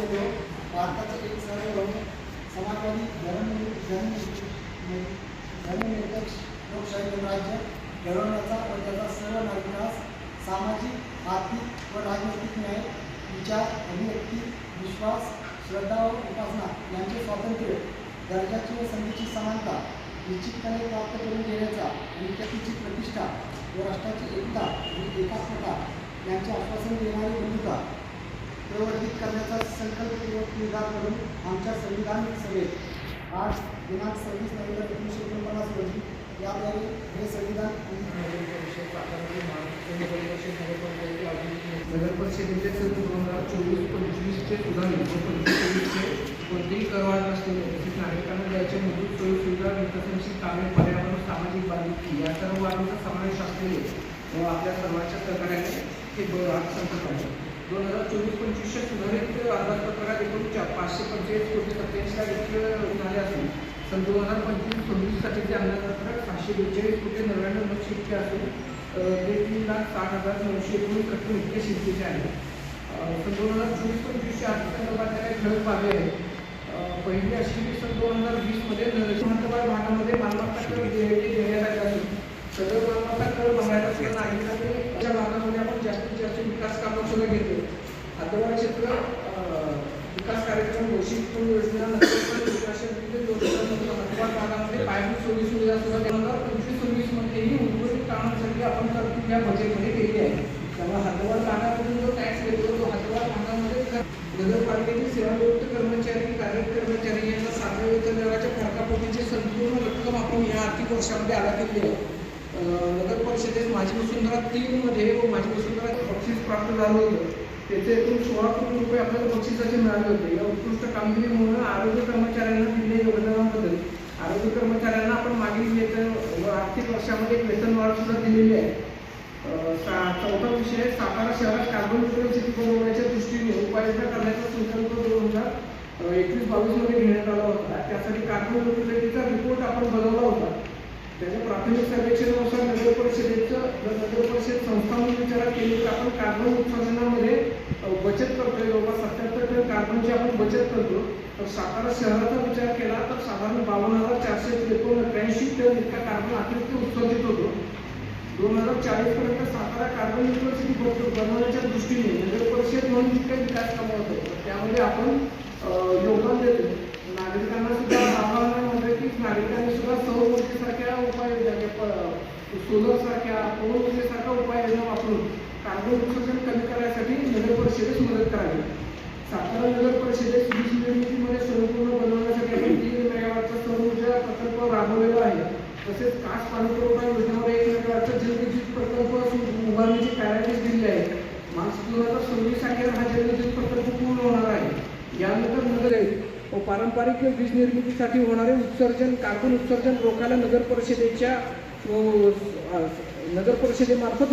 भारताचे एक सर्व समाजवादी धर्म धर्म धर्मनिरपेक्ष लोकशाही राज्य घडवण्याचा व त्याचा सर्व नागरिकास सामाजिक आर्थिक व राजनैतिक न्याय विचार अभिव्यक्ती विश्वास श्रद्धा व उपासना यांचे स्वातंत्र्य दर्जाची व संधीची समानता निश्चितपणे प्राप्त करून देण्याचा आणि व्यक्तीची प्रतिष्ठा व राष्ट्राची एकता आणि एकात्मता यांचे आश्वासन देणारी भूमिका प्रवर्तित करण्याचा संकल्प निर्धार करून आमच्या संविधान सभेत आज दिनांक सव्वीस नोव्हेंबर एकोणीसशे एकोणपन्नास रोजी याद्वारे हे संविधान नगर परिषदेचे सण दोन हजार चोवीस पंचवीसचे सुधारित व पंचवीस चोवीसचे कोणतेही करवाढ नसलेले तसेच नागरिकांना द्यायचे मूलभूत सोयीसुविधा विकसनशील कामे पर्यावरण सामाजिक बांधिलकी या सर्व बाबींचा समावेश असलेले व आपल्या सर्वांच्या सहकार्याने हे ब- अर्थसंकल्प आहे दोन हजार चोवीस पंचवीसच्या सुधारित अंदाजपत्रकात एकूण पाचशे पंचेचाळीस कोटी सत्याऐंशी लाख झाले असून सन दोन हजार पंचवीस सव्वीससाठीचे अंदाजपत्रक सहाशे बेचाळीस कोटी नव्याण्णव लक्ष इतके असून ते तीन लाख साठ हजार नऊशे एकोणीस रक्कम इतके शिस्तीचे आहे सन दोन हजार चोवीस पंचवीसच्या अर्थसंकल्पाच्या काही ठळक बाबी आहेत. पहिली अशी की सन दोन हजार वीसमध्ये नरसिंहवाड भागामध्ये मालमत्ता कर देण्यात आली असून सदर मालमत्ता कर भरायला नागरिकांनी अशा भागामध्ये आपण जास्तीत जास्त विकास कामं सुद्धा घेतो हातवाड क्षेत्र अ, विकास कार्यक्रम घोषित करून योजना भागामध्ये पायाभूत सुविधा सुद्धा दोन हजार पंचवीस उर्वरित कामांसाठी आपण तरतूद या बजेटमध्ये केली आहे त्यामुळे हातवाड भागामधून जो टॅक्स देतो तो हातवाड भागामध्ये सेवानिवृत्त कर्मचारी कार्यरत कर्मचारी यांना सातव्या वेतन आयोगाच्या फरकापोटीची संपूर्ण रक्कम आपण या आर्थिक वर्षामध्ये आला केली आहे नगर परिषदेत माझी वसुंधरा तीन मध्ये व माझी वसुंधरा बक्षीस प्राप्त झालं होतं त्याचे एकूण सोळा कोटी रुपये आपल्याला बक्षिसाचे मिळाले होते. या उत्कृष्ट कामगिरीमुळे आरोग्य कर्मचाऱ्यांना दिलेल्या योगदानाबद्दल आरोग्य कर्मचाऱ्यांना आपण मागील वेतन व आर्थिक वर्षामध्ये एक वेतन वाढ सुद्धा दिलेली आहे. सा- चौथा विषय सातारा शहरात कार्बन न्यूट्रल सिटी बनवण्याच्या दृष्टीने उपाययोजना करण्याचा संकल्प दोन हजार एकवीस बावीसमध्ये घेण्यात आला होता. त्यासाठी कार्बन न्यूट्रलिटीचा रिपोर्ट आपण बनवला होता. त्याच्या प्राथमिक सर्वेक्षणानुसार परिषदेचं नगर परिषद संस्था म्हणून विचारात केली तर आपण कार्बन उत्पादनामध्ये बचत करतोय जवळपास सत्याहत्तर टन कार्बनची आपण बचत करतो. तर सातारा शहराचा विचार केला तर साधारण बावन्न हजार चारशे त्रेपन्न त्र्याऐंशी टन इतका कार्बन अतिरिक्त उत्सर्जित होतो. दोन हजार चाळीस पर्यंत सातारा कार्बन न्यूट्रल सिटी बनवण्याच्या दृष्टीने नगर परिषद म्हणून जितका विकास कामं होतो. त्यामध्ये आपण अ, योगदान देतो नागरिकांना सुद्धा आव्हान आहे म्हणजे की नागरिकांनी सौर ऊर्जेसारख्या उपाय सोलर सारख्या पवन ऊर्जेसारख्या उपाययोजना वापरून कार्बन उत्सर्जन कमी करण्यासाठी नगर परिषदेस मदत करावी. सातारा नगर परिषदेत वीज निर्मितीमध्ये स्वयंपूर्ण बनवण्यासाठी आपण तीन मेगावॅटचा सौर ऊर्जा प्रकल्प राबवलेला आहे. तसेच कास पाणी पुरवठा योजनेमध्ये एक मेगावॅटचा जलविद्युत प्रकल्प सु- उभारण्याची कार्यादेश दिले आहे मार्च दोन हजार सव्वीस अखेर हा जलविद्युत प्रकल्प पूर्ण होणार आहे यानंतर नगर व पारंपरिक वीज निर्मितीसाठी होणारे उत्सर्जन कार्बन उत्सर्जन रोखायला नगर परिषदेच्या नगर परिषदेमार्फत